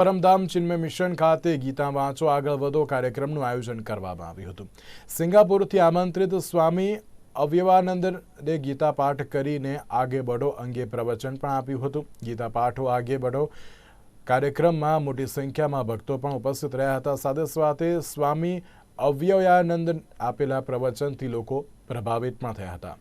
પરમધામ Chinmay mission ખાતે ગીતા વાંચો, આગળ વધો કાર્યક્રમનું આયોજન કરવામાં આવ્યું હતું. સિંગાપુરથી આમંત્રિત સ્વામી અવ્યવાનંદને ગીતા પાઠ કરીને આગે બઢો અંગે પ્રવચન પણ આપ્યું હતું. ગીતા પાઠો આગે બઢો કાર્યક્રમમાં મોટી સંખ્યામાં ભક્તો પણ ઉપસ્થિત રહ્યા હતા. સાથે સાથે સ્વામી અવ્યયાનંદ આપેલા પ્રવચનથી લોકો પ્રભાવિત પણ થયા હતા.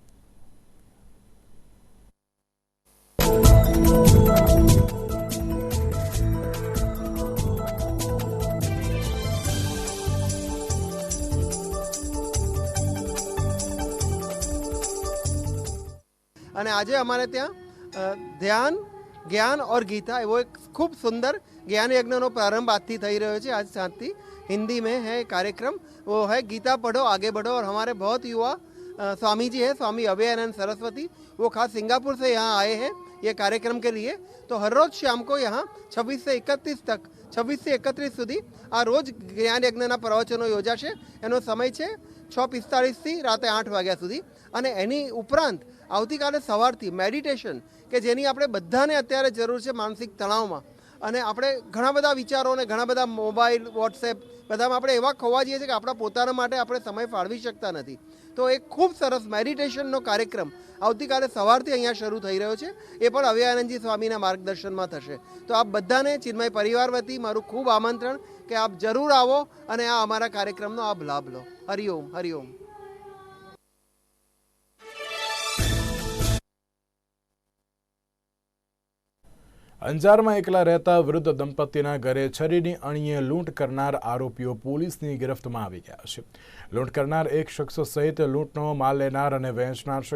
અને આજે અમારે ત્યાં અ, ધ્યાન જ્ઞાન और गीता वो एक खूब सुंदर ज्ञान यज्ञ प्रारंभ आज थी થઈ રહ્યો છે आज साथ थी हिंदी में है कार्यक्रम वो है गीता पढ़ो आगे बढ़ो और हमारे बहुत युवा अ, स्वामी जी है स्वामी अभयानंद सरस्वती वो खास सिंगापुर से यहाँ आए हैं ये कार्यक्रम के लिए तो हर रोज शाम को यहाँ 26 से 31 તક 26 થી એકત્રીસ સુધી આ રોજ જ્ઞાન યજ્ઞના પ્રવચનો યોજાશે. એનો સમય છે છ પિસ્તાળીસથી રાતે આઠ વાગ્યા સુધી. અને એની ઉપરાંત આવતીકાલે સવારથી મેડિટેશન કે જેની આપણે બધાને અત્યારે જરૂર છે માનસિક તણાવમાં અને આપણે ઘણા બધા વિચારો અને ઘણા બધા મોબાઈલ, વોટ્સએપ, બધામાં આપણે એવા ખોવા જઈએ છીએ કે આપણા પોતાના માટે આપણે સમય ફાળવી શકતા નથી. તો એક ખૂબ સરસ મેડિટેશનનો કાર્યક્રમ આવતીકાલે સવારથી અહીંયા શરૂ થઈ રહ્યો છે. એ પણ અવ્યાનંદજી સ્વામીના માર્ગદર્શનમાં થશે. તો આપ બધાને ચિન્મય પરિવાર વતી મારું ખૂબ આમંત્રણ કે આપ જરૂર આવો અને આ અમારા કાર્યક્રમનો આપ લાભ લો. હરિઓમ હરિઓમ અંજારમાં એકલા રહેતા વૃદ્ધ દંપતીના ઘરે છરીની અણીએ લૂંટ કરનાર આરોપીઓ પોલીસની ગિરફ્તમાં આવી ગયા છે. લૂંટ કરનાર એક શખ્સ સહિત લૂંટનો માલ લેનાર અને વહેંચનાર